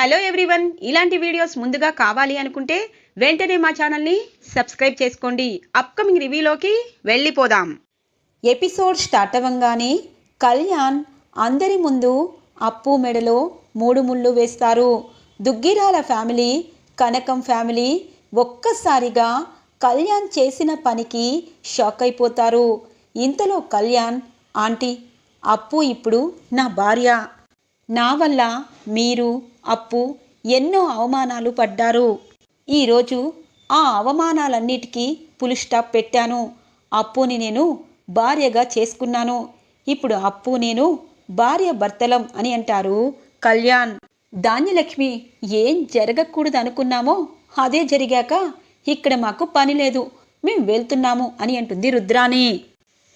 Hello everyone. ఇలాంటి videos ముందుగా కావాలి అనుకుంటే వెంటనే మా ఛానల్ని సబ్స్క్రైబ్ చేసుకోండి. అప్కమింగ్ రివ్యూలోకి వెళ్ళిపోదాం. ఎపిసోడ్ స్టార్ట్ అవ్వంగానే కళ్యాణ్ అందరి ముందు అప్పు మెడలో మూడు ముళ్ళు వేస్తారు. దుగ్గిరాల ఫ్యామిలీ కనకం ఫ్యామిలీ ఒక్కసారిగా కళ్యాణ్ చేసిన పనికి షాక్ అయిపోతారు. ఇంతలో కళ్యాణ్ ఆంటీ అప్పు ఇప్పుడు నా భార్య. నా వల్ల మీరు అప్పు ఎన్నో అవమానాలు పడ్డారు. ఈరోజు ఆ అవమానాలన్నిటికీ పులి స్టాప్ పెట్టాను. అప్పుని నేను భార్యగా చేసుకున్నాను. ఇప్పుడు అప్పు నేను భార్య భర్తలం అని అంటారు కళ్యాణ్. ధాన్యలక్ష్మి ఏం జరగకూడదు అనుకున్నామో అదే జరిగాక ఇక్కడ మాకు పని లేదు. మేం వెళ్తున్నాము అని అంటుంది రుద్రాణి.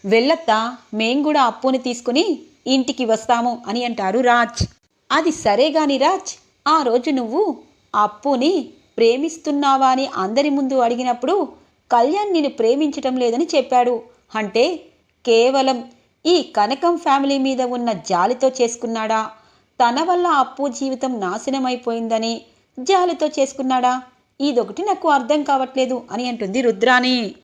వెళ్ళత్తా మేం కూడా అప్పుని తీసుకుని ఇంటికి వస్తాము అని అంటారు రాజ్. అది సరే గాని రాజ్ ఆ రోజు నువ్వు అప్పుని ప్రేమిస్తున్నావా అని అందరి ముందు అడిగినప్పుడు కళ్యాణ్ నిన్ను ప్రేమించటం లేదని చెప్పాడు. అంటే కేవలం ఈ కనకం ఫ్యామిలీ మీద ఉన్న జాలితో చేసుకున్నాడా? తన వల్ల అప్పు జీవితం నాశనమైపోయిందని జాలితో చేసుకున్నాడా? ఇదొకటి నాకు అర్థం కావట్లేదు అని అంటుంది రుద్రాణి.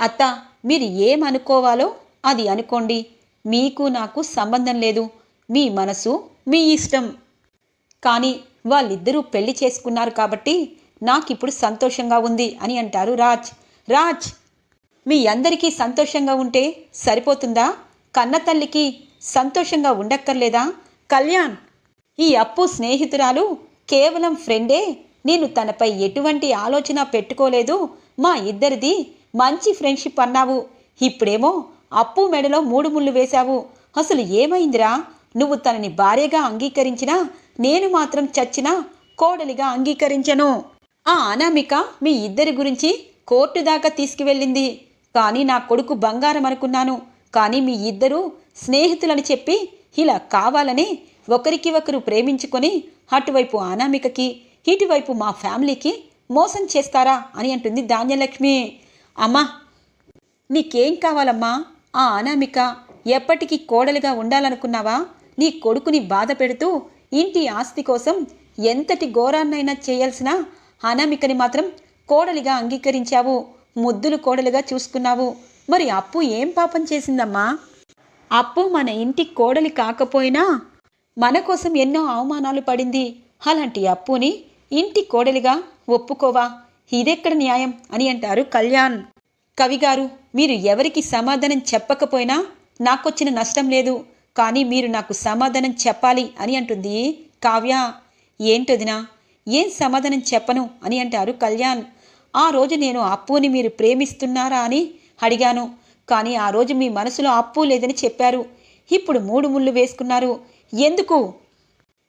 అత్త మీరు ఏమనుకోవాలో అది అనుకోండి. మీకు నాకు సంబంధం లేదు. మీ మనసు మీ ఇష్టం. కానీ వాళ్ళిద్దరూ పెళ్ళి చేసుకున్నారు కాబట్టి నాకిప్పుడు సంతోషంగా ఉంది అని అంటారు రాజ్. రాజ్ మీ అందరికీ సంతోషంగా ఉంటే సరిపోతుందా? కన్న తల్లికి సంతోషంగా ఉండక్కర్లేదా? కళ్యాణ్ ఈ అప్పు స్నేహితురాలు కేవలం ఫ్రెండే. నేను తనపై ఎటువంటి ఆలోచన పెట్టుకోలేదు. మా ఇద్దరిది మంచి ఫ్రెండ్షిప్ అన్నావు. ఇప్పుడేమో అప్పు మెడలో మూడు ముళ్ళు వేశావు. అసలు ఏమైందిరా? నువ్వు తనని భార్యగా అంగీకరించినా నేను మాత్రం చచ్చినా కోడలిగా అంగీకరించను. ఆ అనామిక మీ ఇద్దరి గురించి కోర్టు దాకా తీసుకువెళ్ళింది. కానీ నా కొడుకు బంగారం అనుకున్నాను. కానీ మీ ఇద్దరూ స్నేహితులని చెప్పి ఇలా కావాలని ఒకరికి ఒకరు ప్రేమించుకొని అటువైపు అనామికకి ఇటువైపు మా ఫ్యామిలీకి మోసం చేస్తారా అని అంటుంది ధాన్యలక్ష్మి. అమ్మా నీకేం కావాలమ్మా? ఆ అనామిక ఎప్పటికీ కోడలిగా ఉండాలనుకున్నావా? నీ కొడుకుని బాధ పెడుతూ ఇంటి ఆస్తి కోసం ఎంతటి ఘోరాన్నైనా చేయాల్సిన అనామికని మాత్రం కోడలిగా అంగీకరించావు. ముద్దులు కోడలుగా చూసుకున్నావు. మరి అప్పు ఏం పాపం చేసిందమ్మా? అప్పు మన ఇంటి కోడలి కాకపోయినా మన కోసం ఎన్నో అవమానాలు పడింది. అలాంటి అప్పుని ఇంటి కోడలిగా ఒప్పుకోవా? ఇదెక్కడ న్యాయం అని అంటారు కళ్యాణ్. కవిగారు మీరు ఎవరికి సమాధానం చెప్పకపోయినా నాకొచ్చిన నష్టం లేదు. కానీ మీరు నాకు సమాధానం చెప్పాలి అని అంటుంది కావ్య. ఏంటొదినా ఏం సమాధానం చెప్పను అని అంటారు కళ్యాణ్. ఆ రోజు నేను అప్పుని మీరు ప్రేమిస్తున్నారా అని అడిగాను. కానీ ఆ రోజు మీ మనసులో అప్పు లేదని చెప్పారు. ఇప్పుడు మూడు ముళ్ళు వేసుకున్నారు. ఎందుకు?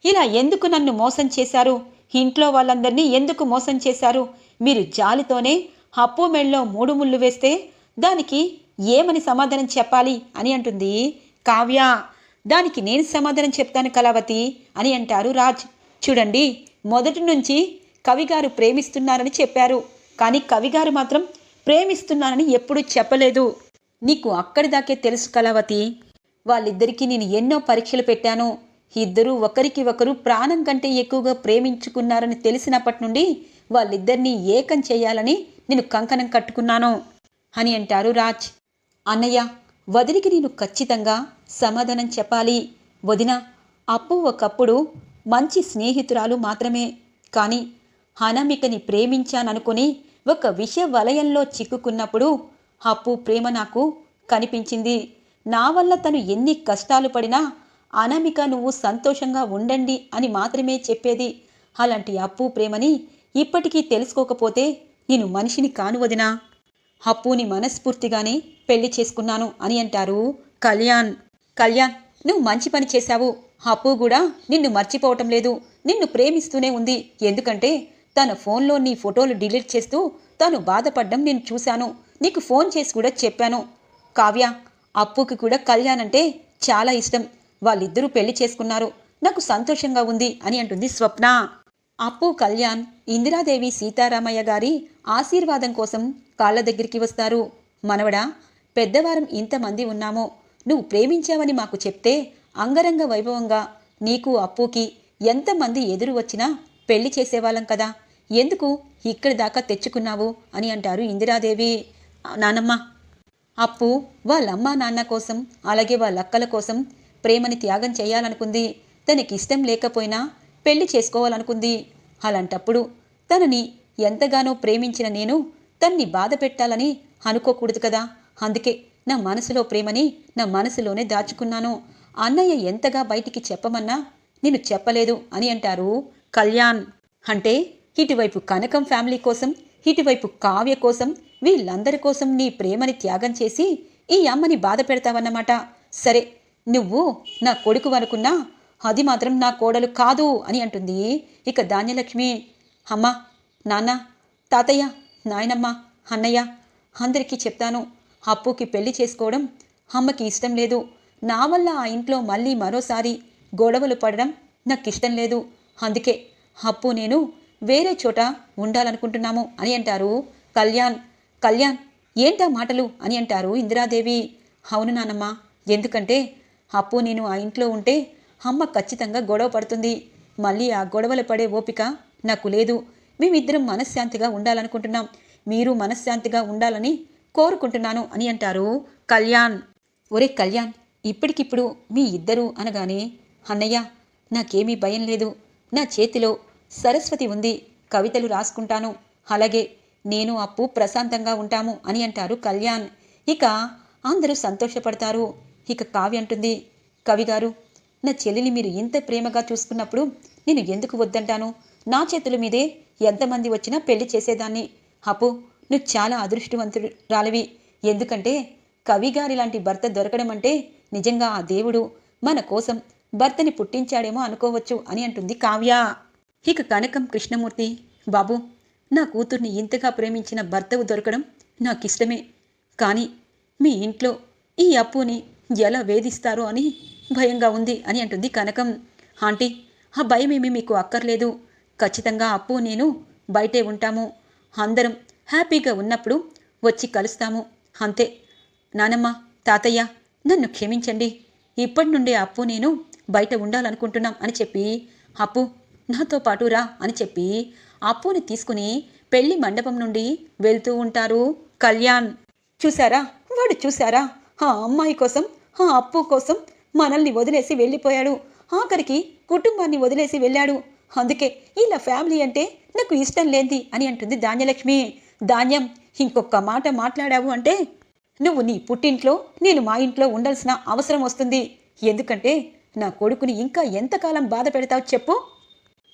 ఇలా ఎందుకు నన్ను మోసం చేశారు? ఇంట్లో వాళ్ళందరినీ ఎందుకు మోసం చేశారు? మీరు జాలితోనే అప్పు మెళ్ళలో మూడు ముళ్ళు వేస్తే దానికి ఏమని సమాధానం చెప్పాలి అని అంటుంది కావ్య. దానికి నేను సమాధానం చెప్తాను కళావతి అని అంటారు రాజ్. చూడండి మొదటి నుంచి కవిగారు ప్రేమిస్తున్నారని చెప్పారు. కానీ కవిగారు మాత్రం ప్రేమిస్తున్నానని ఎప్పుడూ చెప్పలేదు. నీకు అక్కడి దాకే తెలుసు కళావతి. వాళ్ళిద్దరికీ నేను ఎన్నో పరీక్షలు పెట్టాను. ఇద్దరూ ఒకరికి ఒకరు ప్రాణం కంటే ఎక్కువగా ప్రేమించుకున్నారని తెలిసినప్పటి నుండి వాళ్ళిద్దరినీ ఏకం చేయాలని నేను కంకణం కట్టుకున్నాను అని అంటారు రాజ్. అన్నయ్య వదిలికి నేను ఖచ్చితంగా సమాధానం చెప్పాలి. వదిన అప్పు ఒకప్పుడు మంచి స్నేహితురాలు మాత్రమే. కానీ అనామికని ప్రేమించాననుకుని ఒక విష వలయంలో చిక్కుకున్నప్పుడు అప్పు ప్రేమ నాకు కనిపించింది. నా వల్ల తను ఎన్ని కష్టాలు పడినా అనామిక నువ్వు సంతోషంగా ఉండండి అని మాత్రమే చెప్పేది. అలాంటి అప్పు ప్రేమని ఇప్పటికీ తెలుసుకోకపోతే నేను మనిషిని కాను వదినా. అప్పుని మనస్ఫూర్తిగానే పెళ్ళి చేసుకున్నాను అని అంటారు కళ్యాణ్. కళ్యాణ్ నువ్వు మంచి పని చేశావు. అప్పు కూడా నిన్ను మర్చిపోవటం లేదు. నిన్ను ప్రేమిస్తూనే ఉంది. ఎందుకంటే తన ఫోన్లో నీ ఫోటోలు డిలీట్ చేస్తూ తను బాధపడ్డం నేను చూశాను. నీకు ఫోన్ చేసి కూడా చెప్పాను. కావ్య అప్పుకి కూడా కళ్యాణ్ అంటే చాలా ఇష్టం. వాళ్ళిద్దరూ పెళ్ళి చేసుకున్నారు. నాకు సంతోషంగా ఉంది అని అంటుంది స్వప్న. అప్పు కళ్యాణ్ ఇందిరాదేవి సీతారామయ్య గారి ఆశీర్వాదం కోసం కాళ్ళ దగ్గరికి వస్తారు. మనవడా పెద్దవారం ఇంతమంది ఉన్నామో. నువ్వు ప్రేమించావని మాకు చెప్తే అంగరంగ వైభవంగా నీకు అప్పుకి ఎంతమంది ఎదురు వచ్చినా పెళ్ళి చేసేవాళ్ళం కదా. ఎందుకు ఇక్కడి దాకా తెచ్చుకున్నావు అని అంటారు ఇందిరాదేవి. నానమ్మ అప్పు వాళ్ళమ్మ నాన్న కోసం అలాగే వాళ్ళ అక్కల కోసం ప్రేమని త్యాగం చేయాలనుకుంది. తనకిష్టం లేకపోయినా పెళ్ళి చేసుకోవాలనుకుంది. అలాంటప్పుడు తనని ఎంతగానో ప్రేమించిన నేను తన్ని బాధ పెట్టాలని అనుకోకూడదు కదా. అందుకే నా మనసులో ప్రేమని నా మనసులోనే దాచుకున్నాను. అన్నయ్య ఎంతగా బయటికి చెప్పమన్నా నేను చెప్పలేదు అని అంటారు కళ్యాణ్. అంటే ఇటువైపు కనకం ఫ్యామిలీ కోసం ఇటువైపు కావ్య కోసం వీళ్ళందరి కోసం నీ ప్రేమని త్యాగం చేసి ఈ అమ్మని బాధ పెడతావన్నమాట. సరే నువ్వు నా కొడుకు అనుకున్నా అది మాత్రం నా కోడలు కాదు అని అంటుంది. ఇక ధాన్యలక్ష్మి అమ్మ నాన్న తాతయ్య నాయనమ్మ అన్నయ్య అందరికీ చెప్తాను. అప్పుకి పెళ్ళి చేసుకోవడం అమ్మకి ఇష్టం లేదు. నా వల్ల ఆ ఇంట్లో మళ్ళీ మరోసారి గొడవలు పడడం నాకు ఇష్టం లేదు. అందుకే అప్పు నేను వేరే చోట ఉండాలనుకుంటున్నాము అని అంటారు కళ్యాణ్. కళ్యాణ్ ఏంటా మాటలు? అని అంటారు ఇందిరాదేవి. అవును నానమ్మ ఎందుకంటే అప్పు నేను ఆ ఇంట్లో ఉంటే అమ్మ ఖచ్చితంగా గొడవ పడుతుంది. మళ్ళీ ఆ గొడవలు పడే ఓపిక నాకు లేదు. మేమిద్దరం మనశ్శాంతిగా ఉండాలనుకుంటున్నాం. మీరు మనశ్శాంతిగా ఉండాలని కోరుకుంటున్నాను అని అంటారు కళ్యాణ్. ఒరే కళ్యాణ్ ఇప్పటికిప్పుడు మీ ఇద్దరు అనగానే అన్నయ్య నాకేమీ భయం లేదు. నా చేతిలో సరస్వతి ఉంది. కవితలు రాసుకుంటాను. అలాగే నేను అప్పు ప్రశాంతంగా ఉంటాము అని అంటారు కళ్యాణ్. ఇక అందరూ సంతోషపడతారు. ఇక కావ్య అంటుంది కవిగారు నా చెల్లిని మీరు ఇంత ప్రేమగా చూసుకున్నప్పుడు నేను ఎందుకు వద్దంటాను? నా చేతుల మీదే ఎంతమంది వచ్చినా పెళ్ళి చేసేదాన్ని. అప్పు నువ్వు చాలా అదృష్టవంతుడు రాలివి ఎందుకంటే కవిగారి లాంటి భర్త దొరకడం అంటే నిజంగా ఆ దేవుడు మన కోసం భర్తని పుట్టించాడేమో అనుకోవచ్చు అని అంటుంది కావ్య. ఇక కనకం కృష్ణమూర్తి బాబు నా కూతుర్ని ఇంతగా ప్రేమించిన భర్తవు దొరకడం నాకిష్టమే. కానీ మీ ఇంట్లో ఈ అప్పుని ఎలా వేధిస్తారో అని భయంగా ఉంది అని అంటుంది కనకం. ఆంటీ ఆ భయమేమీ మీకు అక్కర్లేదు. ఖచ్చితంగా అప్పు నేను బయటే ఉంటాము. అందరం హ్యాపీగా ఉన్నప్పుడు వచ్చి కలుస్తాము. అంతే. నానమ్మ తాతయ్య నన్ను క్షమించండి. ఇప్పటి నుండే అప్పు నేను బయట ఉండాలనుకుంటున్నాం అని చెప్పి అప్పు నాతో పాటు రా అని చెప్పి అప్పుని తీసుకుని పెళ్ళి మండపం నుండి వెళ్తూ ఉంటారు కళ్యాణ్. చూసారా వాడు చూసారా ఆ అమ్మాయి కోసం ఆ అప్పు కోసం మనల్ని వదిలేసి వెళ్ళిపోయాడు. ఆఖరికి కుటుంబాన్ని వదిలేసి వెళ్ళాడు. అందుకే ఇలా ఫ్యామిలీ అంటే నాకు ఇష్టం లేంది అని అంటుంది ధాన్యలక్ష్మి. ధాన్యం ఇంకొక మాట మాట్లాడావు అంటే నువ్వు నీ పుట్టింట్లో నేను మా ఇంట్లో ఉండాల్సిన అవసరం వస్తుంది. ఎందుకంటే నా కొడుకుని ఇంకా ఎంతకాలం బాధ పెడతావు చెప్పు.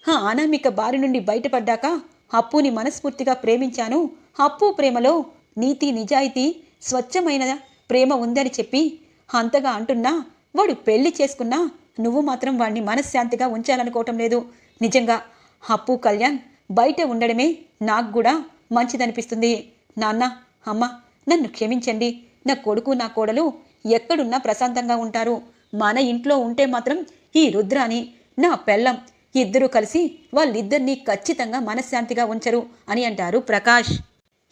ఆ అనామిక బారి నుండి బయటపడ్డాక అప్పుని మనస్ఫూర్తిగా ప్రేమించాను. అప్పు ప్రేమలో నీతి నిజాయితీ స్వచ్ఛమైన ప్రేమ ఉందని చెప్పి అంతగా అంటున్నా వాడు పెళ్ళి చేసుకున్నా నువ్వు మాత్రం వాణ్ణి మనశ్శాంతిగా ఉంచాలనుకోవటం లేదు. నిజంగా అప్పు కళ్యాణ్ బయట ఉండడమే నాకు కూడా మంచిదనిపిస్తుంది. నాన్న అమ్మ నన్ను క్షమించండి. నా కొడుకు నా కోడలు ఎక్కడున్నా ప్రశాంతంగా ఉంటారు. మన ఇంట్లో ఉంటే మాత్రం ఈ రుద్రాని నా పెళ్ళం ఇద్దరూ కలిసి వాళ్ళిద్దరినీ ఖచ్చితంగా మనశ్శాంతిగా ఉంచరు అని అంటారు ప్రకాష్.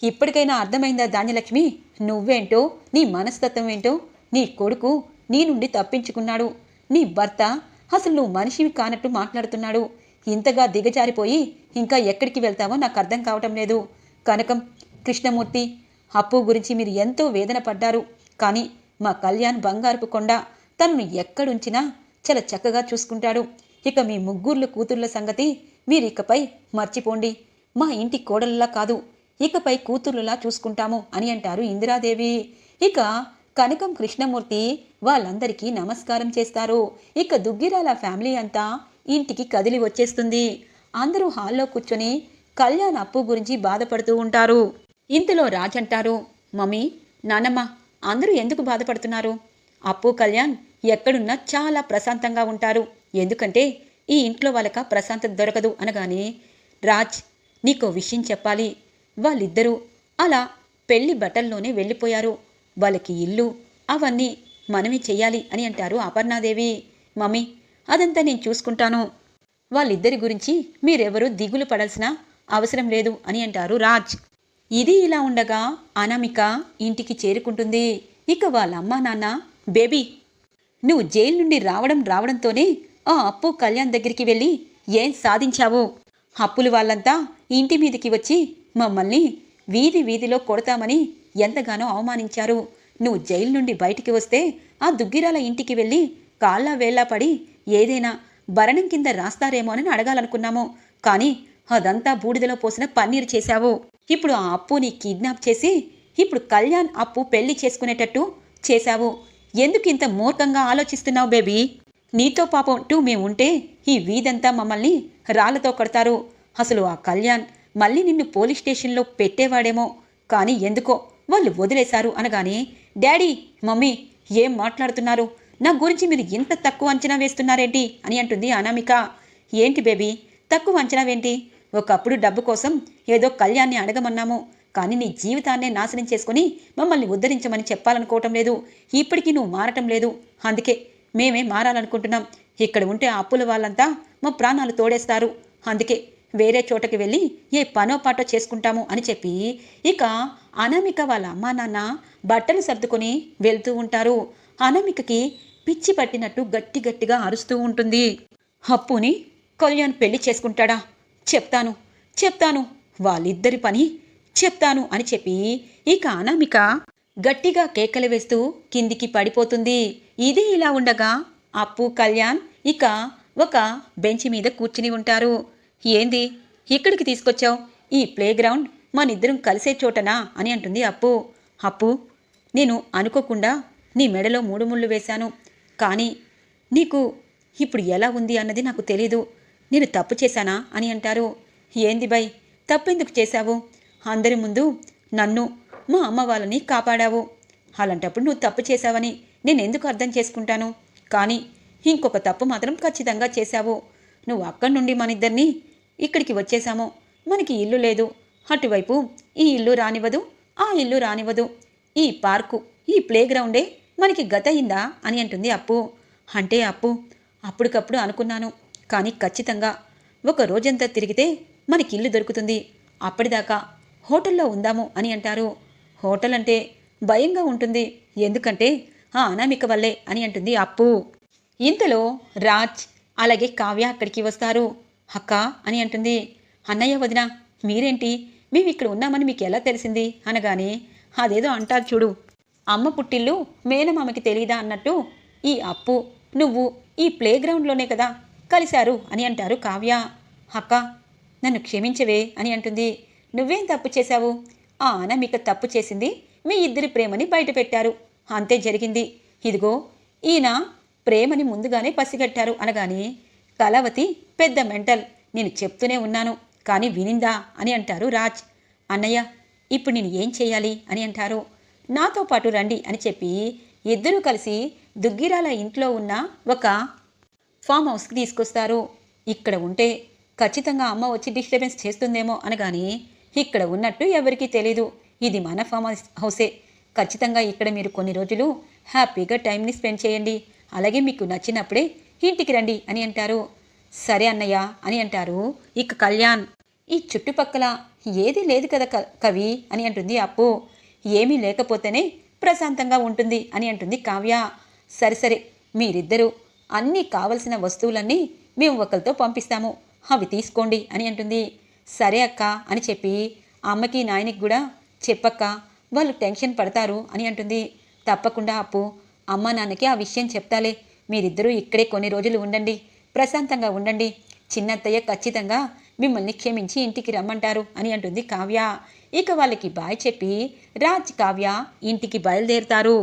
ఇప్పటికైనా అర్థమైందా ధాన్యలక్ష్మి? నువ్వేంటో? నీ మనస్తత్వం ఏంటో? నీ కొడుకు నీ నుండి తప్పించుకున్నాడు. నీ భర్త అసలు నువ్వు మనిషివి కానట్టు మాట్లాడుతున్నాడు. ఇంతగా దిగజారిపోయి ఇంకా ఎక్కడికి వెళ్తావో నాకు అర్థం కావటం లేదు. కనకం కృష్ణమూర్తి అప్పు గురించి మీరు ఎంతో వేదన పడ్డారు. కానీ మా కళ్యాణ్ బంగారుపు కొండ తనను ఎక్కడుంచినా చాలా చక్కగా చూసుకుంటాడు. ఇక మీ ముగ్గుర్ల కూతుర్ల సంగతి మీరు ఇకపై మర్చిపోండి. మా ఇంటి కోడలలా కాదు ఇకపై కూతుర్లులా చూసుకుంటాము అని అంటారు ఇందిరాదేవి. ఇక కనకం కృష్ణమూర్తి వాళ్ళందరికీ నమస్కారం చేస్తారు. ఇక దుగ్గిరాల ఫ్యామిలీ అంతా ఇంటికి కదిలి వచ్చేస్తుంది. అందరూ హాల్లో కూర్చొని కళ్యాణ్ అప్పు గురించి బాధపడుతూ ఉంటారు. ఇంతలో రాజ్ అంటారు మమ్మీ నానమ్మ అందరూ ఎందుకు బాధపడుతున్నారు? అప్పు కళ్యాణ్ ఎక్కడున్నా చాలా ప్రశాంతంగా ఉంటారు. ఎందుకంటే ఈ ఇంట్లో వాళ్ళక ప్రశాంతత దొరకదు అనగానే రాజ్ నీకో విషయం చెప్పాలి. వాళ్ళిద్దరూ అలా పెళ్ళి బట్టల్లోనే వెళ్ళిపోయారు. వాళ్ళకి ఇల్లు అవన్నీ మనమే చెయ్యాలి అని అంటారు అపర్ణాదేవి. మమ్మీ అదంతా నేను చూసుకుంటాను. వాళ్ళిద్దరి గురించి మీరెవరూ దిగులు పడాల్సిన అవసరం లేదు అని అంటారు రాజ్. ఇది ఇలా ఉండగా అనామిక ఇంటికి చేరుకుంటుంది. ఇక వాళ్ళ అమ్మా నాన్న బేబీ నువ్వు జైలు నుండి రావడం రావడంతోనే ఆ అప్పు కళ్యాణ్ దగ్గరికి వెళ్ళి ఏం సాధించావు? అప్పులు వాళ్ళంతా ఇంటి మీదకి వచ్చి మమ్మల్ని వీధి వీధిలో కొడతామని ఎంతగానో అవమానించారు. నువ్వు జైలు నుండి బయటికి వస్తే ఆ దుగ్గిరాల ఇంటికి వెళ్ళి కాళ్ళ వేళ్ళ పడి ఏదైనా భరణం కింద రాస్తారేమో అని అడగాలనుకున్నాము. కానీ అదంతా బూడిదలో పోసిన పన్నీరు చేశావు. ఇప్పుడు ఆ అప్పుని కిడ్నాప్ చేసి ఇప్పుడు కళ్యాణ్ అప్పు పెళ్ళి చేసుకునేటట్టు చేశావు. ఎందుకు ఇంత మూర్ఖంగా ఆలోచిస్తున్నావు బేబీ? నీతో పాపం టూ మేముంటే ఈ వీధంతా మమ్మల్ని రాళ్ళతో కొడతారు. అసలు ఆ కళ్యాణ్ మళ్ళీ నిన్ను పోలీస్ స్టేషన్లో పెట్టేవాడేమో. కానీ ఎందుకో వాళ్ళు వదిలేశారు అనగానే డాడీ మమ్మీ ఏం మాట్లాడుతున్నారు? నా గురించి మీరు ఇంత తక్కువ అంచనా వేస్తున్నారేంటి? అని అంటుంది అనామిక. ఏంటి బేబీ తక్కువ అంచనావేంటి ఒకప్పుడు డబ్బు కోసం ఏదో కళ్యాణ్ని అడగమన్నాము కానీ నీ జీవితాన్నే నాశనం చేసుకుని మమ్మల్ని ఉద్ధరించమని చెప్పాలనుకోవటం లేదు. ఇప్పటికీ నువ్వు మారటం లేదు. అందుకే మేమే మారాలనుకుంటున్నాం. ఇక్కడ ఉంటే ఆ అప్పుల వాళ్ళంతా మా ప్రాణాలు తోడేస్తారు. అందుకే వేరే చోటకి వెళ్ళి ఏ పనో పాటో చేసుకుంటాము అని చెప్పి ఇక అనామిక వాళ్ళ అమ్మా నాన్న బట్టలు సర్దుకొని వెళ్తూ ఉంటారు. అనామికకి పిచ్చి పట్టినట్టు గట్టి గట్టిగా అరుస్తూ ఉంటుంది. అప్పుని కళ్యాణ్ పెళ్ళి చేసుకుంటాడా? చెప్తాను చెప్తాను వాళ్ళిద్దరి పని చెప్తాను అని చెప్పి ఇక అనామిక గట్టిగా కేకలు వేస్తూ కిందికి పడిపోతుంది. ఇది ఇలా ఉండగా అప్పు కళ్యాణ్ ఇక ఒక బెంచ్ మీద కూర్చుని ఉంటారు. ఏంది? ఇక్కడికి తీసుకొచ్చావు? ఈ ప్లేగ్రౌండ్ మనిద్దరం కలిసే చోటనా? అని అంటుంది అప్పు. అప్పు నేను అనుకోకుండా నీ మెడలో మూడు ముళ్ళు వేశాను. కానీ నీకు ఇప్పుడు ఎలా ఉంది అన్నది నాకు తెలీదు. నేను తప్పు చేశానా? అని అంటారు. ఏంది బై తప్పెందుకు చేశావు? అందరి ముందు నన్ను మా అమ్మ వాళ్ళని కాపాడావు. అలాంటప్పుడు నువ్వు తప్పు చేశావని నేను ఎందుకు అర్థం చేసుకుంటాను? కానీ ఇంకొక తప్పు మాత్రం ఖచ్చితంగా చేశావు. నువ్వు అక్కడి నుండి మన ఇద్దరిని ఇక్కడికి వచ్చేసాము మనకి ఇల్లు లేదు. అటువైపు ఈ ఇల్లు రానివ్వదు ఆ ఇల్లు రానివ్వదు. ఈ పార్కు ఈ ప్లే గ్రౌండే మనకి గత అయిందా అని అంటుంది అప్పు. అంటే అప్పు అప్పటికప్పుడు అనుకున్నాను కానీ ఖచ్చితంగా. ఒక రోజంతా తిరిగితే మనకి ఇల్లు దొరుకుతుంది. అప్పటిదాకా హోటల్లో ఉందాము అని అంటారు. హోటల్ అంటే భయంగా ఉంటుంది. ఎందుకంటే ఆ అనామిక వల్లే అని అంటుంది అప్పు. ఇంతలో రాజ్ అలాగే కావ్య అక్కడికి వస్తారు. అక్క అని అంటుంది. అన్నయ్య వదిన మీరేంటి? మేము ఇక్కడ ఉన్నామని మీకు ఎలా తెలిసింది? అనగానే అదేదో అంటారు చూడు. అమ్మ పుట్టిల్లు మేనమామకి తెలీదా అన్నట్టు ఈ అప్పు నువ్వు ఈ ప్లే గ్రౌండ్లోనే కదా కలిశారు అని అంటారు కావ్య. అక్క నన్ను క్షమించవే అని అంటుంది. నువ్వేం తప్పు చేశావు? ఆ అనామిక తప్పు చేసింది మీ ఇద్దరి ప్రేమని బయటపెట్టారు అంతే జరిగింది. ఇదిగో ఈయన ప్రేమని ముందుగానే పసిగట్టారు అనగానే కళావతి పెద్ద మెంటల్. నేను చెప్తూనే ఉన్నాను. కానీ వినిందా అని అంటారు రాజ్. అన్నయ్య ఇప్పుడు నేను ఏం చేయాలి అని అంటారు. నాతో పాటు రండి అని చెప్పి ఇద్దరూ కలిసి దుగ్గిరాల ఇంట్లో ఉన్న ఒక ఫామ్ హౌస్కి తీసుకొస్తారు. ఇక్కడ ఉంటే ఖచ్చితంగా అమ్మ వచ్చి డిస్టర్బెన్స్ చేస్తుందేమో అనగాని ఇక్కడ ఉన్నట్టు ఎవరికీ తెలీదు. ఇది మన ఫామ్ హౌసే ఖచ్చితంగా ఇక్కడ మీరు కొన్ని రోజులు హ్యాపీగా టైంని స్పెండ్ చేయండి. అలాగే మీకు నచ్చినప్పుడే ఇంటికి రండి అని అంటారు. సరే అన్నయ్య అని అంటారు. ఇక కళ్యాణ్ ఈ చుట్టుపక్కల ఏదీ లేదు కదా క- కవి అని అంటుంది అప్పు. ఏమీ లేకపోతేనే ప్రశాంతంగా ఉంటుంది అని అంటుంది కావ్య. సరే సరే మీరిద్దరూ అన్నీ కావలసిన వస్తువులన్నీ మేము ఒకరితో పంపిస్తాము. అవి తీసుకోండి అని అంటుంది. సరే అక్క అని చెప్పి అమ్మకి నాయనికి కూడా చెప్పక్క వాళ్ళు టెన్షన్ పడతారు అని అంటుంది. తప్పకుండా అప్పు అమ్మ నాన్నకి ఆ విషయం చెప్తాలే. మీరిద్దరూ ఇక్కడే కొన్ని రోజులు ఉండండి. ప్రశాంతంగా ఉండండి. చిన్నత్తయ్య ఖచ్చితంగా మిమ్మల్ని క్షమించి ఇంటికి రమ్మంటారు అని అంటుంది కావ్య. ఇక వాళ్ళకి బాయ్ చెప్పి రాజ్ కావ్య ఇంటికి బయలుదేరుతారు.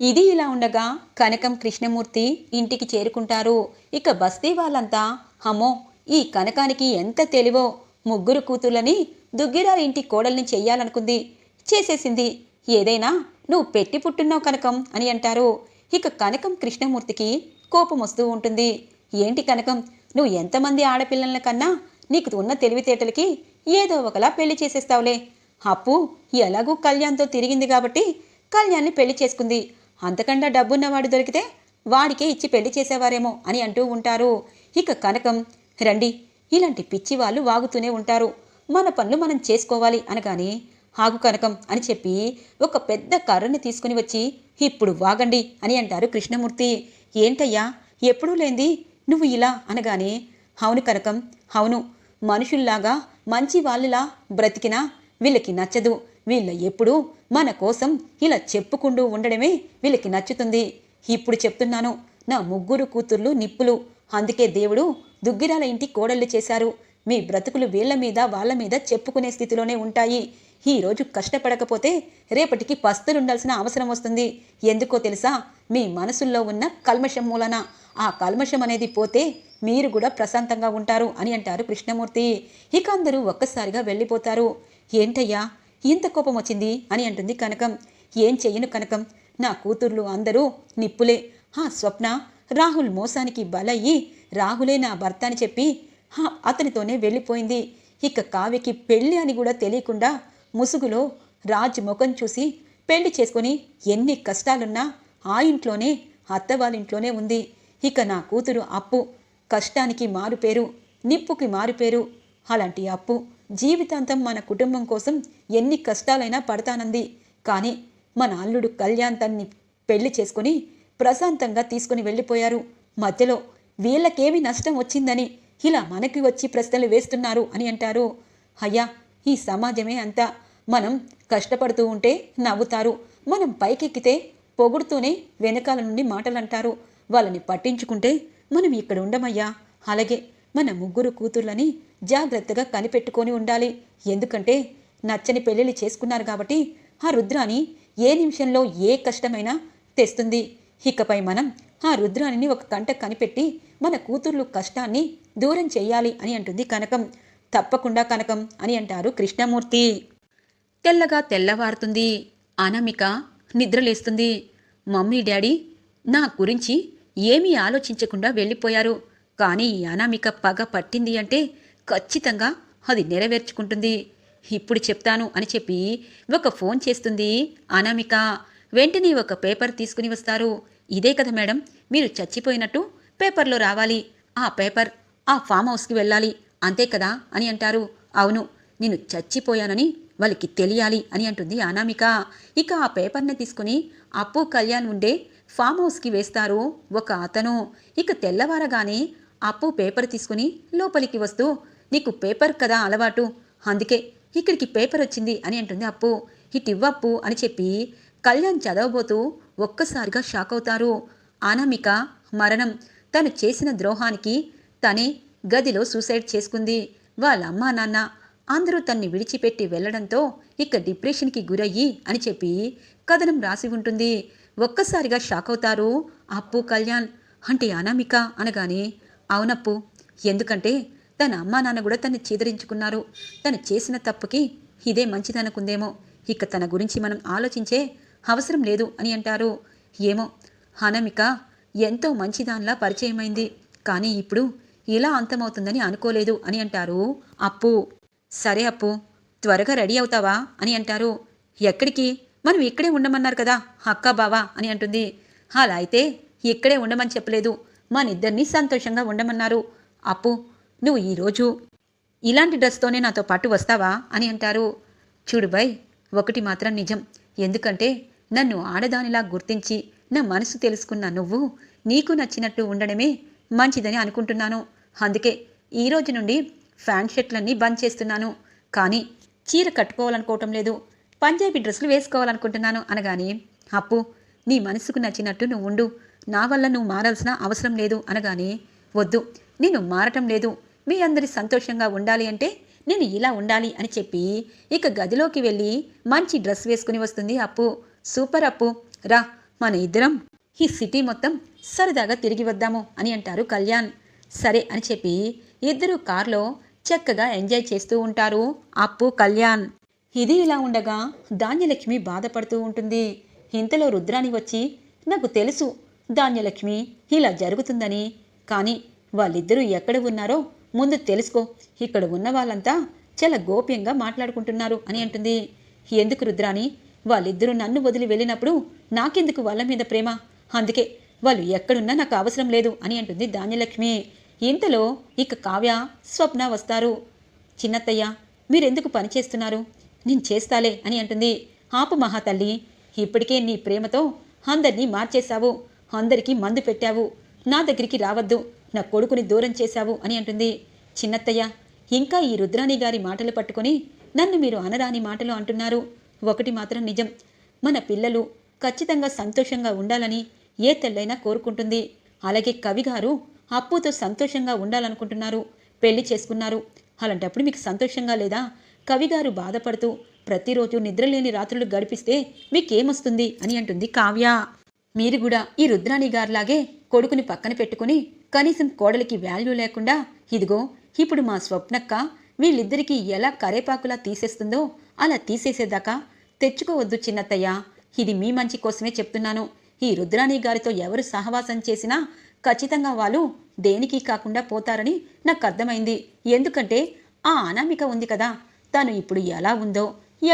ఇది ఇలా ఉండగా కనకం కృష్ణమూర్తి ఇంటికి చేరుకుంటారు. ఇక బస్తీ వాళ్ళంతా హమో ఈ కనకానికి ఎంత తెలివో! ముగ్గురు కూతుళ్ళని దుగ్గిరాల ఇంటి కోడల్ని చెయ్యాలనుకుంది. చేసేసింది. ఏదైనా నువ్వు పెట్టి పుట్టున్నావు కనకం అని అంటారు. ఇక కనకం కృష్ణమూర్తికి కోపం వస్తూ ఉంటుంది. ఏంటి కనకం? నువ్వు ఎంతమంది ఆడపిల్లల కన్నా నీకు ఉన్న తెలివితేటలకి ఏదో ఒకలా పెళ్ళి చేసేస్తావులే. అప్పు ఎలాగూ కళ్యాణ్తో తిరిగింది కాబట్టి కళ్యాణ్ని పెళ్ళి చేసుకుంది. అంతకన్నా డబ్బున్నవాడు దొరికితే వాడికే ఇచ్చి పెళ్ళి చేసేవారేమో అని అంటూ ఉంటారు. ఇక కనకం రండి ఇలాంటి పిచ్చి వాళ్ళు వాగుతూనే ఉంటారు. మన పనులు మనం చేసుకోవాలి అనగానే ఆగు కనకం అని చెప్పి ఒక పెద్ద కర్రని తీసుకుని వచ్చి ఇప్పుడు వాగండి అని అంటారు కృష్ణమూర్తి. ఏంటయ్యా? ఎప్పుడూ లేంది నువ్వు ఇలా అనగానే అవును కనకం అవును. మనుషుల్లాగా మంచి వాళ్ళలా బ్రతికినా వీళ్ళకి నచ్చదు. వీళ్ళ ఎప్పుడూ మన కోసం ఇలా చెప్పుకుంటూ ఉండడమే వీళ్ళకి నచ్చుతుంది. ఇప్పుడు చెప్తున్నాను నా ముగ్గురు కూతుర్లు నిప్పులు. అందుకే దేవుడు దుగ్గిరాల ఇంటి కోడళ్ళు చేశారు. మీ బ్రతుకులు వీళ్ళ మీద వాళ్ళ మీద చెప్పుకునే స్థితిలోనే ఉంటాయి. ఈరోజు కష్టపడకపోతే రేపటికి పస్తులుండాల్సిన అవసరం వస్తుంది. ఎందుకో తెలుసా? మీ మనసుల్లో ఉన్న కల్మషం మూలన. ఆ కల్మషం అనేది పోతే మీరు కూడా ప్రశాంతంగా ఉంటారు అని అంటారు కృష్ణమూర్తి. ఇక అందరూ ఒక్కసారిగా వెళ్ళిపోతారు. ఏంటయ్యా? ఇంత కోపం వచ్చింది అని అంటుంది కనకం. ఏం చెయ్యను కనకం? నా కూతుర్లు అందరూ నిప్పులే. ఆ స్వప్న రాహుల్ మోసానికి బలయ్యి రాహులే నా భర్త అని చెప్పి హా, అతనితోనే వెళ్ళిపోయింది. ఇక కావ్యకి పెళ్ళి అని కూడా తెలియకుండా ముసుగులో రాజ్ ముఖం చూసి పెళ్ళి చేసుకొని ఎన్ని కష్టాలున్నా ఆ ఇంట్లోనే అత్త వాళ్ళ ఇంట్లోనే ఉంది. ఇక నా కూతురు అప్పు. కష్టానికి మారుపేరు నిప్పుకి మారుపేరు. అలాంటి అప్పు జీవితాంతం మన కుటుంబం కోసం ఎన్ని కష్టాలైనా పడతానంది. కానీ మన అల్లుడు కళ్యాణ్ తన్ని పెళ్ళి చేసుకుని ప్రశాంతంగా తీసుకుని వెళ్ళిపోయారు. మధ్యలో వీళ్ళకేమి నష్టం వచ్చిందని ఇలా మనకి వచ్చి ప్రశ్నలు వేస్తున్నారు అని అంటారు. అయ్యా ఈ సమాజమే అంతా మనం కష్టపడుతూ ఉంటే నవ్వుతారు. మనం పైకెక్కితే పొగుడుతూనే వెనకాల నుండి మాటలు అంటారు వాళ్ళని పట్టించుకుంటే మనం ఇక్కడ ఉండమయ్యా. అలాగే మన ముగ్గురు కూతుర్లని జాగ్రత్తగా కనిపెట్టుకొని ఉండాలి. ఎందుకంటే నచ్చని పెళ్ళిళ్ళు చేసుకున్నారు కాబట్టి ఆ రుద్రాని ఏ నిమిషంలో ఏ కష్టమైనా తెస్తుంది. ఇకపై మనం ఆ రుద్రాణిని ఒక కంట కనిపెట్టి మన కూతుర్లు కష్టాన్ని దూరం చేయాలి అని అంటుంది కనకం. తప్పకుండా కనకం అని అంటారు కృష్ణమూర్తి. తెల్లగా తెల్లవారుతుంది. అనామిక నిద్రలేస్తుంది. మమ్మీ డాడీ నా గురించి ఏమీ ఆలోచించకుండా వెళ్ళిపోయారు. కానీ ఈ అనామిక పగ పట్టింది అంటే ఖచ్చితంగా అది నెరవేర్చుకుంటుంది. ఇప్పుడు చెప్తాను అని చెప్పి ఒక ఫోన్ చేస్తుంది అనామిక. వెంటనే ఒక పేపర్ తీసుకుని వస్తారు. ఇదే కదా మేడం మీరు చచ్చిపోయినట్టు పేపర్లో రావాలి. ఆ పేపర్ ఆ ఫామ్ హౌస్కి వెళ్ళాలి. అంతే కదా అని అంటారు. అవును నేను చచ్చిపోయానని వాళ్ళకి తెలియాలి అని అంటుంది అనామిక. ఇక ఆ పేపర్ని తీసుకుని అప్పు కళ్యాణ్ ఉండే ఫామ్ హౌస్కి వేస్తారు ఒక అతను. ఇక తెల్లవారగానే అప్పు పేపర్ తీసుకుని లోపలికి వస్తూ నీకు పేపర్ కదా అలవాటు అందుకే ఇక్కడికి పేపర్ వచ్చింది అని అంటుంది అప్పు. ఇటు ఇవ్వప్పు అని చెప్పి కళ్యాణ్ చదవబోతూ ఒక్కసారిగా షాక్ అవుతారు. అనామిక మరణం తను చేసిన ద్రోహానికి తనే గదిలో సూసైడ్ చేసుకుంది. వాళ్ళ అమ్మా నాన్న అందరూ తన్ని విడిచిపెట్టి వెళ్ళడంతో ఇక డిప్రెషన్కి గురయ్యి అని చెప్పి కథనం రాసి ఉంటుంది. ఒక్కసారిగా షాక్ అవుతారు. అప్పు కళ్యాణ్ అంటే అనామిక అనగానే అవునప్పు ఎందుకంటే తన అమ్మా నాన్న కూడా తన్ని చీదరించుకున్నారు. తను చేసిన తప్పుకి ఇదే మంచిదనుకుందేమో. ఇక తన గురించి మనం ఆలోచించే అవసరం లేదు అని అంటారు. ఏమో అనామిక ఎంతో మంచిదానిలా పరిచయమైంది. కానీ ఇప్పుడు ఇలా అంతమవుతుందని అనుకోలేదు అని అంటారు. అప్పు. సరే అప్పు. త్వరగా రెడీ అవుతావా? అని అంటారు. ఎక్కడికి? మనం ఇక్కడే ఉండమన్నారు కదా అక్క బావా అని అంటుంది. అలా అయితే ఇక్కడే ఉండమని చెప్పలేదు. మనిద్దరినీ సంతోషంగా ఉండమన్నారు. అప్పు. నువ్వు ఈరోజు ఇలాంటి డ్రెస్తోనే నాతో పాటు వస్తావా? అని అంటారు. చూడు బై ఒకటి మాత్రం నిజం. ఎందుకంటే నన్ను ఆడదానిలా గుర్తించి నా మనసు తెలుసుకున్న నువ్వు నీకు నచ్చినట్టు ఉండడమే మంచిదని అనుకుంటున్నాను. అందుకే ఈ రోజు నుండి ఫ్యాన్ షర్ట్లన్నీ బంద్ చేస్తున్నాను. కానీ చీర కట్టుకోవాలనుకోవటం లేదు. పంజాబీ డ్రెస్సులు వేసుకోవాలనుకుంటున్నాను అనగానే అప్పు నీ మనసుకు నచ్చినట్టు నువ్వు ఉండు. నా వల్ల నువ్వు మారాల్సిన అవసరం లేదు అనగానే వద్దు నేను మారటం లేదు. మీ అందరి సంతోషంగా ఉండాలి అంటే నేను ఇలా ఉండాలి అని చెప్పి ఇక గదిలోకి వెళ్ళి మంచి డ్రెస్ వేసుకుని వస్తుంది అప్పు. సూపర్ అప్పు. రా మన ఇద్దరం ఈ సిటీ మొత్తం సరదాగా తిరిగి వద్దాము అని అంటారు కళ్యాణ్. సరే అని చెప్పి ఇద్దరు కారులో చక్కగా ఎంజాయ్ చేస్తూ ఉంటారు. అప్పు కళ్యాణ్. ఇది ఇలా ఉండగా ధాన్యలక్ష్మి బాధపడుతూ ఉంటుంది. ఇంతలో రుద్రాని వచ్చి నాకు తెలుసు ధాన్యలక్ష్మి ఇలా జరుగుతుందని. కానీ వాళ్ళిద్దరూ ఎక్కడ ఉన్నారో ముందు తెలుసుకో. ఇక్కడ ఉన్న వాళ్ళంతా చాలా గోప్యంగా మాట్లాడుకుంటున్నారు అని అంటుంది. ఎందుకు రుద్రాని వాళ్ళిద్దరూ నన్ను వదిలి వెళ్ళినప్పుడు నాకెందుకు వాళ్ళ మీద ప్రేమ? అందుకే వాళ్ళు ఎక్కడున్నా నాకు అవసరం లేదు అని అంటుంది ధాన్యలక్ష్మి. ఇంతలో ఇక కావ్య స్వప్న వస్తారు. చిన్నత్తయ్య మీరెందుకు పని చేస్తున్నారు? నేను చేస్తాలే అని అంటుంది. ఆపు మహాతల్లి ఇప్పటికే నీ ప్రేమతో అందరినీ మార్చేశావు. అందరికీ మందు పెట్టావు. నా దగ్గరికి రావద్దు. నా కొడుకుని దూరం చేశావు అని అంటుంది. చిన్నత్తయ్య ఇంకా ఈ రుద్రాణి గారి మాటలు పట్టుకొని నన్ను మీరు అనరాని మాటలు అంటున్నారు. ఒకటి మాత్రం నిజం. మన పిల్లలు ఖచ్చితంగా సంతోషంగా ఉండాలని ఏ తెల్లైనా కోరుకుంటుంది. అలాగే కవి గారు అప్పుతో సంతోషంగా ఉండాలనుకుంటున్నారు. పెళ్ళి చేసుకున్నారు. అలాంటప్పుడు మీకు సంతోషంగా లేదా? కవిగారు బాధపడుతూ ప్రతిరోజు నిద్రలేని రాత్రులు గడిపిస్తే మీకేమొస్తుంది? అని అంటుంది కావ్య. మీరు కూడా ఈ రుద్రాణి గారిలాగే కొడుకుని పక్కన పెట్టుకుని కనీసం కోడలికి వాల్యూ లేకుండా ఇదిగో ఇప్పుడు మా స్వప్నక్క వీళ్ళిద్దరికీ ఎలా కరేపాకులా తీసేస్తుందో అలా తీసేసేదాకా తెచ్చుకోవద్దు చిన్నత్తయ్య. ఇది మీ మంచి కోసమే చెప్తున్నాను. ఈ రుద్రాణి గారితో ఎవరు సహవాసం చేసినా ఖచ్చితంగా వాళ్ళు దేనికి కాకుండా పోతారని నాకు అర్థమైంది ఎందుకంటే ఆ అనామిక ఉంది కదా. తను ఇప్పుడు ఎలా ఉందో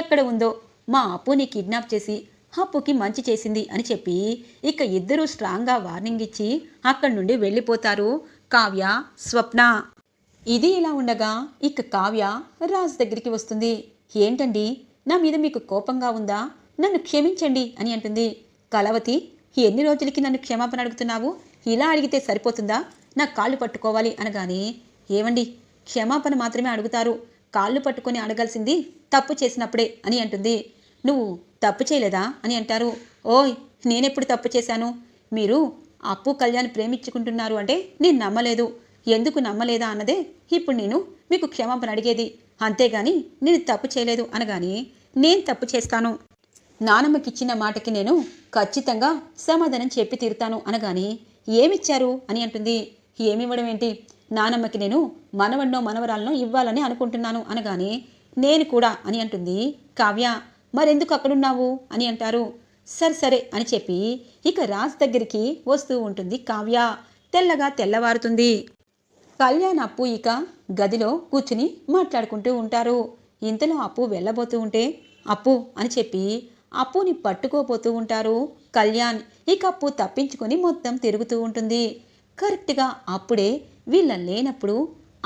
ఎక్కడ ఉందో మా అప్పుని కిడ్నాప్ చేసి అప్పుకి మంచి చేసింది అని చెప్పి ఇక ఇద్దరూ స్ట్రాంగ్గా వార్నింగ్ ఇచ్చి అక్కడి నుండి వెళ్ళిపోతారు. కావ్య స్వప్న. ఇది ఇలా ఉండగా ఇక కావ్య రాజు దగ్గరికి వస్తుంది. ఏంటండి? నా మీద మీకు కోపంగా ఉందా? నన్ను క్షమించండి అని అంటుంది. కలవతి ఎన్ని రోజులకి నన్ను క్షమాపణ అడుగుతున్నావు? ఇలా అడిగితే సరిపోతుందా? నా కాళ్ళు పట్టుకోవాలి అనగానే ఏమండి క్షమాపణ మాత్రమే అడుగుతారు. కాళ్ళు పట్టుకొని అడగాల్సింది తప్పు చేసినప్పుడే అని అంటుంది. నువ్వు తప్పు చేయలేదా అని అంటారు. ఓయ్ నేనెప్పుడు తప్పు చేశాను? మీరు అప్పు కళ్యాణ్ ప్రేమించుకుంటున్నారు అంటే నేను నమ్మలేదు. ఎందుకు నమ్మలేదా అన్నదే ఇప్పుడు నేను మీకు క్షమాపణ అడిగేది. అంతేగాని నేను తప్పు చేయలేదు అనగాని నేను తప్పు చేస్తాను. నానమ్మకిచ్చిన మాటకి నేను ఖచ్చితంగా సమాధానం చెప్పి తీరుతాను అనగాని ఏమిచ్చారు అని అంటుంది. ఏమివ్వడం ఏంటి? నానమ్మకి నేను మనవన్నో మనవరాలనో ఇవ్వాలని అనుకుంటున్నాను అనగానే నేను కూడా అని అంటుంది. కావ్య మరెందుకు అక్కడున్నావు? అని అంటారు. సరే సరే అని చెప్పి ఇక రాజ్ దగ్గరికి వస్తూ ఉంటుంది కావ్య. తెల్లగా తెల్లవారుతుంది. కళ్యాణ్ అప్పు ఇక గదిలో కూర్చుని మాట్లాడుకుంటూ ఉంటారు. ఇంతలో అప్పు వెళ్ళబోతూ ఉంటే అప్పు అని చెప్పి అప్పుని పట్టుకోబోతూ ఉంటారు. కళ్యాణ్ ఇక అప్పు తప్పించుకొని మొత్తం తిరుగుతూ ఉంటుంది. కరెక్ట్గా అప్పుడే వీళ్ళ లేనప్పుడు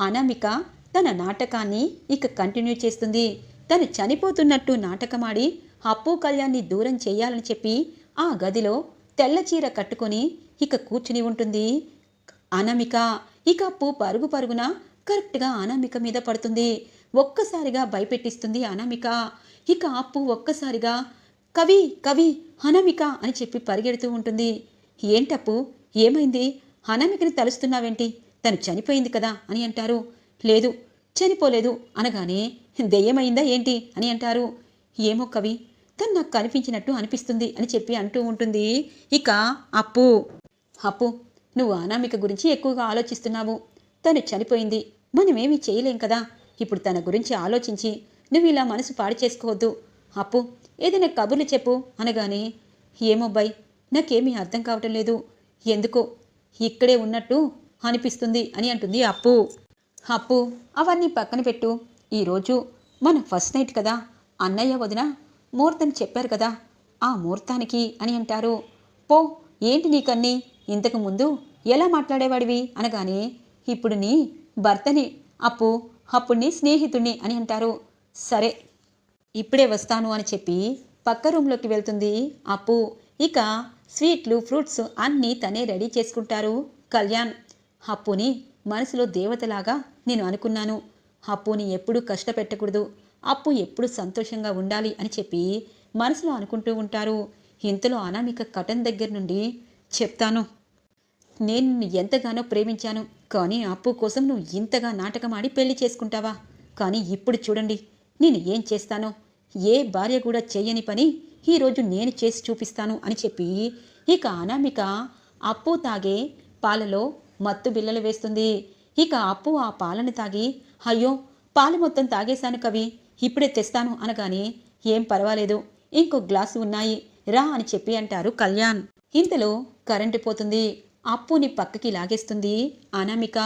అనామిక తన నాటకాన్ని ఇక కంటిన్యూ చేస్తుంది. తను చనిపోతున్నట్టు నాటకమాడి అప్పు కళ్యాణ్ని దూరం చేయాలని చెప్పి ఆ గదిలో తెల్ల చీర కట్టుకొని ఇక కూర్చుని ఉంటుంది. అనామిక ఇక అప్పు పరుగు పరుగున కరెక్ట్గా అనామిక మీద పడుతుంది. ఒక్కసారిగా భయపెట్టిస్తుంది అనామిక. ఇక అప్పు ఒక్కసారిగా కవి కవి అనామిక అని చెప్పి పరిగెడుతూ ఉంటుంది. ఏంటప్పు? ఏమైంది? అనామికని తలుస్తున్నావేంటి? తను చనిపోయింది కదా అని అంటారు. లేదు చనిపోలేదు అనగానే దెయ్యమైందా ఏంటి అని అంటారు. ఏమో కవి తను నాకు కనిపించినట్టు అనిపిస్తుంది అని చెప్పి అంటూ ఉంటుంది. ఇక అప్పు. అప్పు నువ్వు అనామిక గురించి ఎక్కువగా ఆలోచిస్తున్నావు. తను చనిపోయింది. మనమేమీ చేయలేం కదా. ఇప్పుడు తన గురించి ఆలోచించి నువ్వు ఇలా మనసు పాడు చేసుకోవద్దు. అప్పు ఏదైనా కబుర్లు చెప్పు అనగానే ఏమోబ్బాయ్ నాకేమీ అర్థం కావటం లేదు. ఎందుకో? ఇక్కడే ఉన్నట్టు అనిపిస్తుంది అని అంటుంది అప్పు. అప్పు అవన్నీ పక్కన పెట్టు. ఈరోజు మన ఫస్ట్ నైట్ కదా. అన్నయ్య వదిన ముహూర్తం చెప్పారు కదా. ఆ ముహూర్తానికి అని అంటారు. పో ఏంటి నీకన్నీ ఇంతకు ముందు ఎలా మాట్లాడేవాడివి? అనగానే ఇప్పుడు నీ భర్తని. అప్పు అప్పుడు నీ స్నేహితుణ్ణి అని అంటారు. సరే ఇప్పుడే వస్తాను అని చెప్పి పక్క రూమ్లోకి వెళ్తుంది. అప్పు ఇక స్వీట్లు ఫ్రూట్స్ అన్నీ తనే రెడీ చేసుకుంటారు కళ్యాణ్. అప్పుని మనసులో దేవతలాగా నేను అనుకున్నాను. అప్పుని ఎప్పుడూ కష్టపెట్టకూడదు. అప్పు ఎప్పుడు సంతోషంగా ఉండాలి అని చెప్పి మనసులో అనుకుంటూ ఉంటారు. ఇంతలో అనామిక కటన్ దగ్గర నుండి చెప్తాను. నేను నిన్ను ఎంతగానో ప్రేమించాను. కానీ అప్పు కోసం నువ్వు ఇంతగా నాటకమాడి పెళ్ళి చేసుకుంటావా? కానీ ఇప్పుడు చూడండి నేను ఏం చేస్తానో? ఏ భార్య కూడా చేయని పని ఈరోజు నేను చేసి చూపిస్తాను అని చెప్పి ఇక అనామిక అప్పు తాగే పాలలో మత్తు బిల్లలు వేస్తుంది. ఇక అప్పు ఆ పాలను తాగి అయ్యో పాలు మొత్తం తాగేశాను కవి ఇప్పుడే తెస్తాను అనగానే ఏం పర్వాలేదు ఇంకో గ్లాసు ఉన్నాయి రా అని చెప్పి అంటారు కళ్యాణ్. ఇంతలో కరెంటు పోతుంది అప్పుని పక్కకి లాగేస్తుంది అనామిక.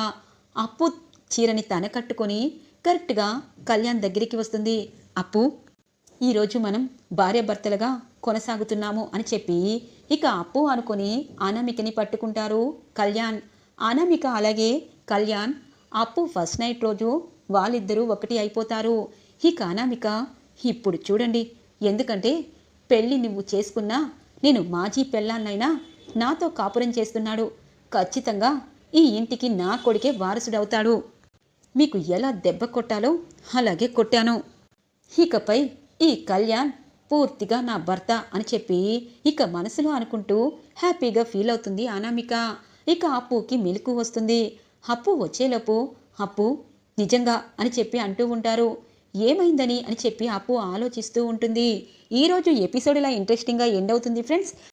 అప్పు చీరని తన కట్టుకొని కరెక్ట్గా కళ్యాణ్ దగ్గరికి వస్తుంది. అప్పు ఈరోజు మనం భార్యాభర్తలుగా కొనసాగుతున్నాము అని చెప్పి ఇక అప్పు అనుకొని అనామికని పట్టుకుంటారు కళ్యాణ్. అనామిక అలాగే కళ్యాణ్ అప్పు ఫస్ట్ నైట్ రోజు వాళ్ళిద్దరూ ఒకటి అయిపోతారు. ఇక అనామిక ఇప్పుడు చూడండి ఎందుకంటే పెళ్ళి నువ్వు చేసుకున్నా నేను మాజీ పెళ్ళాన్నైనా నాతో కాపురం చేస్తున్నాడు. ఖచ్చితంగా ఈ ఇంటికి నా కొడుకే వారసుడవుతాడు. మీకు ఎలా దెబ్బ కొట్టాలో అలాగే కొట్టాను. ఇకపై ఈ కళ్యాణ్ పూర్తిగా నా భర్త అని చెప్పి ఇక మనసులో అనుకుంటూ హ్యాపీగా ఫీల్ అవుతుంది అనామిక. ఇక అప్పుకి మెలకు వస్తుంది. అప్పు వచ్చేలోపు అప్పు నిజంగా అని చెప్పి అంటూ ఉంటారు. ఏమైందని అని చెప్పి అప్పు ఆలోచిస్తూ ఉంటుంది. ఈరోజు ఎపిసోడ్ ఇలా ఇంట్రెస్టింగ్గా ఎండ్ అవుతుంది ఫ్రెండ్స్.